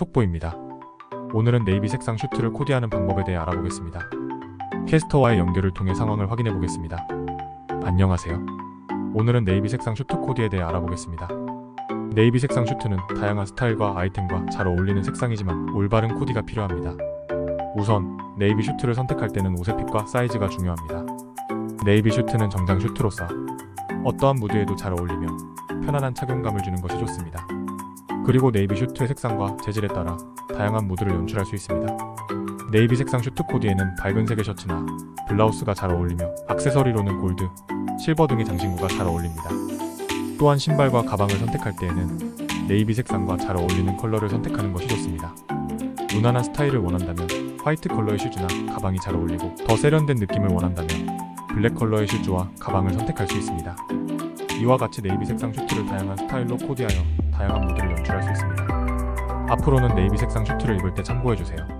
속보입니다. 오늘은 네이비 색상 슈트를 코디하는 방법에 대해 알아보겠습니다. 캐스터와의 연결을 통해 상황을 확인해 보겠습니다. 안녕하세요. 오늘은 네이비 색상 슈트 코디에 대해 알아보겠습니다. 네이비 색상 슈트는 다양한 스타일과 아이템과 잘 어울리는 색상이지만 올바른 코디가 필요합니다. 우선 네이비 슈트를 선택할 때는 옷의 핏과 사이즈가 중요합니다. 네이비 슈트는 정장 슈트로서 어떠한 무드에도 잘 어울리며 편안한 착용감을 주는 것이 좋습니다. 그리고 네이비 슈트의 색상과 재질에 따라 다양한 무드를 연출할 수 있습니다. 네이비 색상 슈트 코디에는 밝은 색의 셔츠나 블라우스가 잘 어울리며 액세서리로는 골드, 실버 등의 장신구가 잘 어울립니다. 또한 신발과 가방을 선택할 때에는 네이비 색상과 잘 어울리는 컬러를 선택하는 것이 좋습니다. 무난한 스타일을 원한다면 화이트 컬러의 슈즈나 가방이 잘 어울리고 더 세련된 느낌을 원한다면 블랙 컬러의 슈즈와 가방을 선택할 수 있습니다. 이와 같이 네이비 색상 슈트를 다양한 스타일로 코디하여 다양한 무드를 연출할 수 있습니다. 앞으로는 네이비 색상 슈트를 입을 때 참고해주세요.